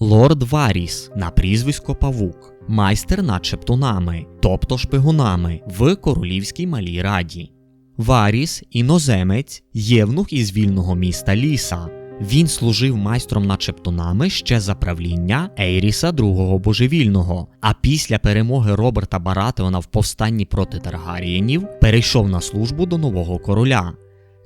Лорд Варіс на прізвисько Павук, майстер над шептунами, тобто шпигунами в королівській малій раді. Варіс іноземець, євнух із вільного міста Ліса. Він служив майстром над шептунами ще за правління Ейріса II Божевільного, а після перемоги Роберта Баратеона в повстанні проти Таргарієнів перейшов на службу до нового короля.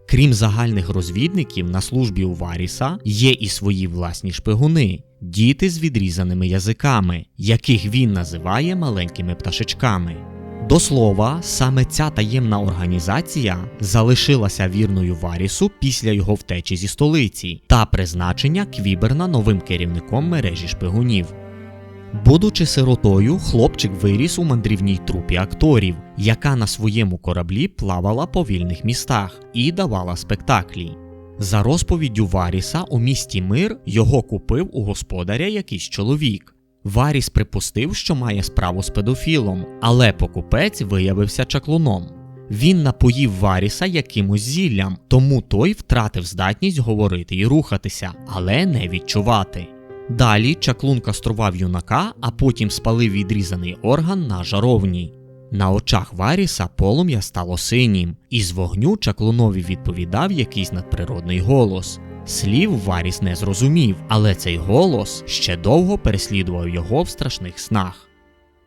Крім загальних розвідників, на службі у Варіса є і свої власні шпигуни, діти з відрізаними язиками, яких він називає маленькими пташечками. До слова, саме ця таємна організація залишилася вірною Варісу після його втечі зі столиці та призначення Квіберна новим керівником мережі шпигунів. Будучи сиротою, хлопчик виріс у мандрівній трупі акторів, яка на своєму кораблі плавала по вільних містах і давала спектаклі. За розповіддю Варіса у місті Мир його купив у господаря якийсь чоловік. Варіс припустив, що має справу з педофілом, але покупець виявився чаклуном. Він напоїв Варіса якимось зіллям, тому той втратив здатність говорити і рухатися, але не відчувати. Далі чаклун кастрував юнака, а потім спалив відрізаний орган на жаровні. На очах Варіса полум'я стало синім, і з вогню чаклунові відповідав якийсь надприродний голос. Слів Варіс не зрозумів, але цей голос ще довго переслідував його в страшних снах.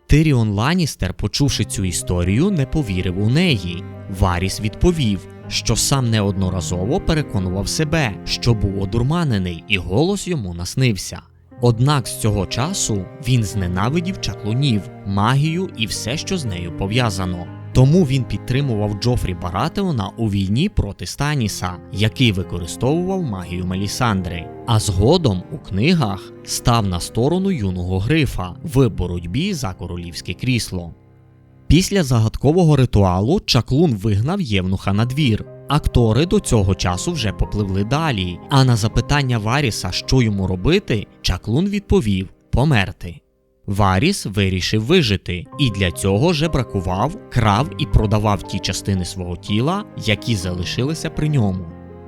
Тиріон Ланістер, почувши цю історію, не повірив у неї. Варіс відповів, що сам неодноразово переконував себе, що був одурманений, і голос йому наснився. Однак з цього часу він зненавидів чаклунів, магію і все, що з нею пов'язано. Тому він підтримував Джофрі Баратеона у війні проти Станіса, який використовував магію Мелісандри. А згодом у книгах став на сторону юного грифа в боротьбі за королівське крісло. Після загадкового ритуалу чаклун вигнав Євнуха на двір. Актори до цього часу вже попливли далі. А на запитання Варіса, що йому робити, чаклун відповів померти. Варіс вирішив вижити, і для цього жебракував, крав і продавав ті частини свого тіла, які залишилися при ньому.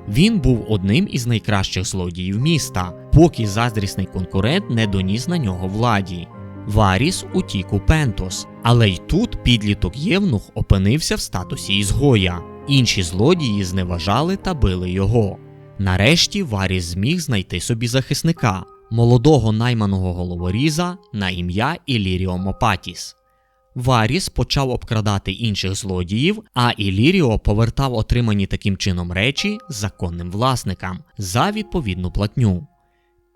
Він був одним із найкращих злодіїв міста, поки заздрісний конкурент не доніс на нього владі. Варіс утік у Пентос, але й тут підліток Євнух опинився в статусі ізгоя. Інші злодії зневажали та били його. Нарешті Варіс зміг знайти собі захисника, молодого найманого головоріза на ім'я Іліріо Мопатіс. Варіс почав обкрадати інших злодіїв, а Іліріо повертав отримані таким чином речі законним власникам за відповідну платню.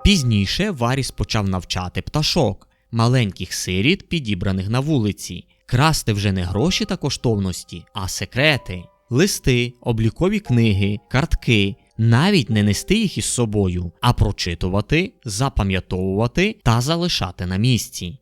Пізніше Варіс почав навчати пташок, маленьких сиріт, підібраних на вулиці, красти вже не гроші та коштовності, а секрети, листи, облікові книги, картки, навіть не нести їх із собою, а прочитувати, запам'ятовувати та залишати на місці.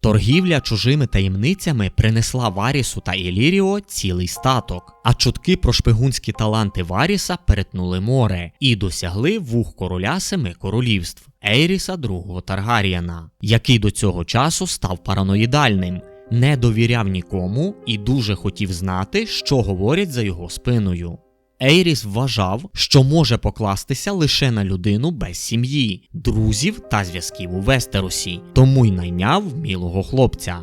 Торгівля чужими таємницями принесла Варісу та Іліріо цілий статок, а чутки про шпигунські таланти Варіса перетнули море і досягли вух короля семи королівств Ейріса II Таргаріана, який до цього часу став параноїдальним, не довіряв нікому і дуже хотів знати, що говорять за його спиною. Ейріс вважав, що може покластися лише на людину без сім'ї, друзів та зв'язків у Вестеросі, тому й найняв вмілого хлопця.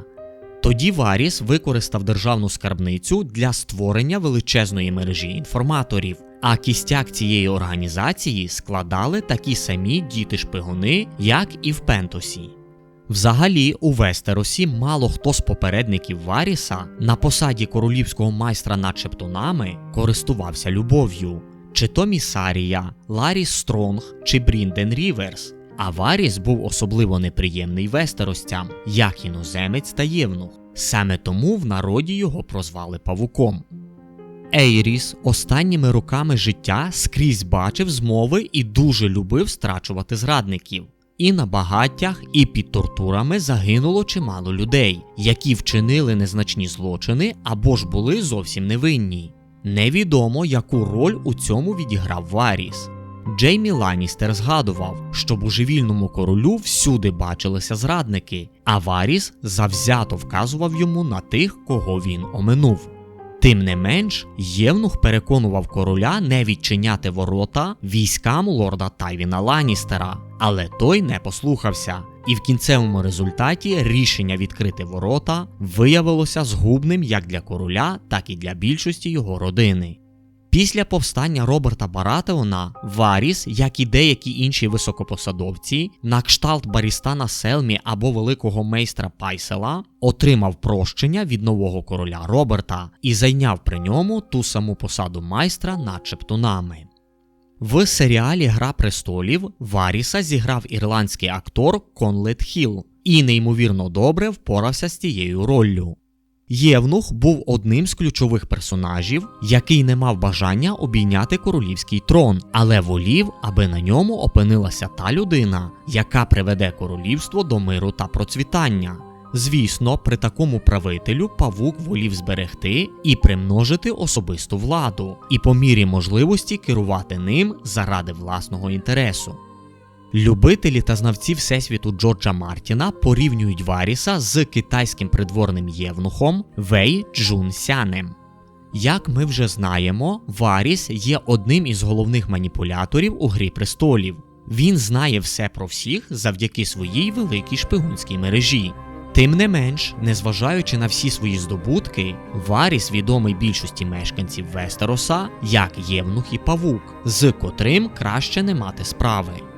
Тоді Варіс використав державну скарбницю для створення величезної мережі інформаторів, а кістяк цієї організації складали такі самі діти-шпигуни, як і в Пентосі. Взагалі, у Вестеросі мало хто з попередників Варіса на посаді королівського майстра над шептунами користувався любов'ю, чи то Місарія, Ларіс Стронг чи Брінден Ріверс. А Варіс був особливо неприємний вестеростям, як іноземець та євнух. Саме тому в народі його прозвали павуком. Ейріс останніми роками життя скрізь бачив змови і дуже любив страчувати зрадників. І на багаттях, і під тортурами загинуло чимало людей, які вчинили незначні злочини або ж були зовсім невинні. Невідомо, яку роль у цьому відіграв Варіс. Джеймі Ланістер згадував, що божевільному королю всюди бачилися зрадники, а Варіс завзято вказував йому на тих, кого він оминув. Тим не менш, Євнух переконував короля не відчиняти ворота військам лорда Тайвіна Ланністера, але той не послухався. І в кінцевому результаті рішення відкрити ворота виявилося згубним як для короля, так і для більшості його родини. Після повстання Роберта Баратеона Варіс, як і деякі інші високопосадовці, на кшталт Барістана Селмі або великого майстра Пайсела, отримав прощення від нового короля Роберта і зайняв при ньому ту саму посаду майстра над Чептунами. В серіалі Гра престолів Варіса зіграв ірландський актор Конлет Хілл і неймовірно добре впорався з тією роллю. Євнух був одним з ключових персонажів, який не мав бажання обійняти королівський трон, але волів, аби на ньому опинилася та людина, яка приведе королівство до миру та процвітання. Звісно, при такому правителю павук волів зберегти і примножити особисту владу, і по мірі можливості керувати ним заради власного інтересу. Любителі та знавці Всесвіту Джорджа Мартіна порівнюють Варіса з китайським придворним євнухом Вей Джунсянем. Як ми вже знаємо, Варіс є одним із головних маніпуляторів у Грі престолів. Він знає все про всіх завдяки своїй великій шпигунській мережі. Тим не менш, незважаючи на всі свої здобутки, Варіс відомий більшості мешканців Вестероса як Євнух і Павук, з котрим краще не мати справи.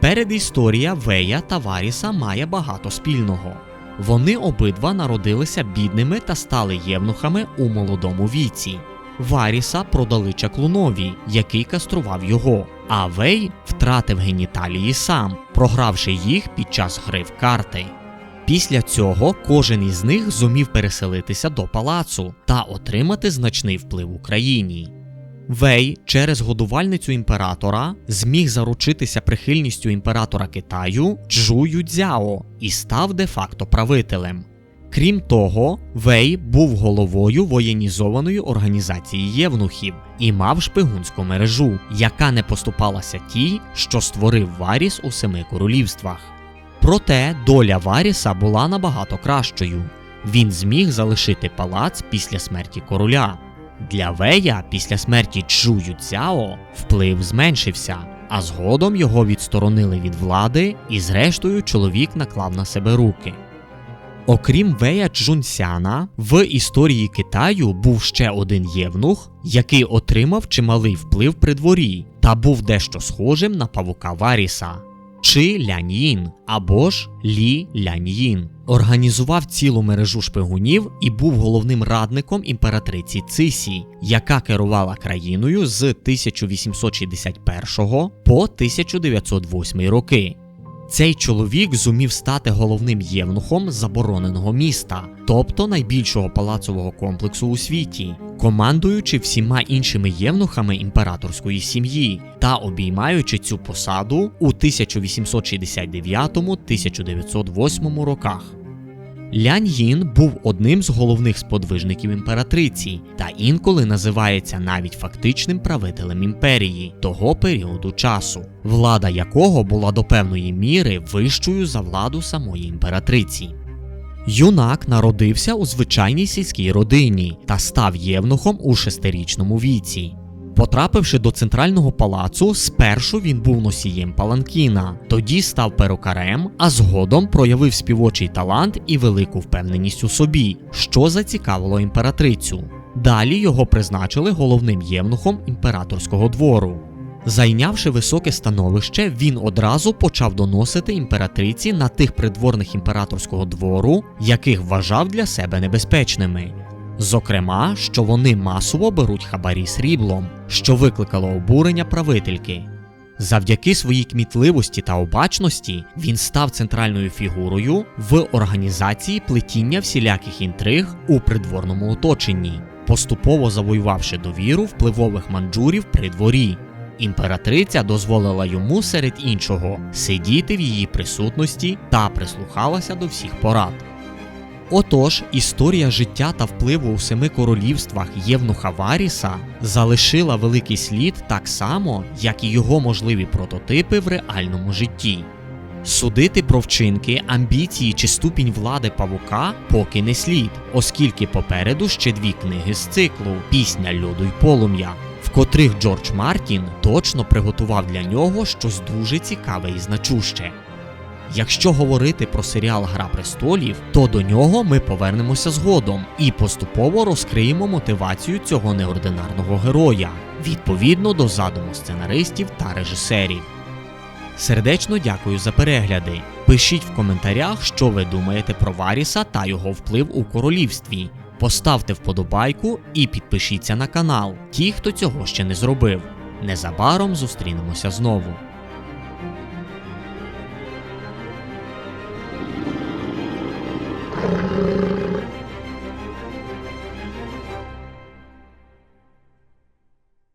Передісторія Вея та Варіса має багато спільного. Вони обидва народилися бідними та стали євнухами у молодому віці. Варіса продали чаклунові, який кастрував його, а Вей втратив геніталії сам, програвши їх під час гри в карти. Після цього кожен із них зумів переселитися до палацу та отримати значний вплив у країні. Вей через годувальницю імператора зміг заручитися прихильністю імператора Китаю Чжу Юдзяо і став де-факто правителем. Крім того, Вей був головою воєнізованої організації євнухів і мав шпигунську мережу, яка не поступалася тій, що створив Варіс у семи королівствах. Проте доля Варіса була набагато кращою. Він зміг залишити палац після смерті короля. Для Вея після смерті Чжу Юцяо вплив зменшився, а згодом його відсторонили від влади, і зрештою чоловік наклав на себе руки. Окрім Вея Чжунсяна, в історії Китаю був ще один євнух, який отримав чималий вплив при дворі та був дещо схожим на павука Варіса. Чи Ляньїн або ж Лі Ляньїн організував цілу мережу шпигунів і був головним радником імператриці Цисі, яка керувала країною з 1861 по 1908 роки. Цей чоловік зумів стати головним євнухом забороненого міста, тобто найбільшого палацового комплексу у світі, командуючи всіма іншими євнухами імператорської сім'ї та обіймаючи цю посаду у 1869-1908 роках. Лянь Їн був одним з головних сподвижників імператриці та інколи називається навіть фактичним правителем імперії того періоду часу, влада якого була до певної міри вищою за владу самої імператриці. Юнак народився у звичайній сільській родині та став євнухом у шестирічному віці. Потрапивши до центрального палацу, спершу він був носієм паланкіна, тоді став перукарем, а згодом проявив співочий талант і велику впевненість у собі, що зацікавило імператрицю. Далі його призначили головним євнухом імператорського двору. Зайнявши високе становище, він одразу почав доносити імператриці на тих придворних імператорського двору, яких вважав для себе небезпечними. Зокрема, що вони масово беруть хабарі сріблом, що викликало обурення правительки. Завдяки своїй кмітливості та обачності він став центральною фігурою в організації плетіння всіляких інтриг у придворному оточенні, поступово завоювавши довіру впливових манджурів при дворі. Імператриця дозволила йому серед іншого сидіти в її присутності та прислухалася до всіх порад. Отож, історія життя та впливу у семи королівствах Євнуха Варіса залишила великий слід так само, як і його можливі прототипи в реальному житті. Судити про вчинки, амбіції чи ступінь влади павука поки не слід, оскільки попереду ще дві книги з циклу Пісня льоду й полум'я, в котрих Джордж Мартін точно приготував для нього щось дуже цікаве і значуще. Якщо говорити про серіал Гра престолів, то до нього ми повернемося згодом і поступово розкриємо мотивацію цього неординарного героя відповідно до задуму сценаристів та режисерів. Сердечно дякую за перегляди. Пишіть в коментарях, що ви думаєте про Варіса та його вплив у королівстві. Поставте вподобайку і підпишіться на канал, ті, хто цього ще не зробив. Незабаром зустрінемося знову.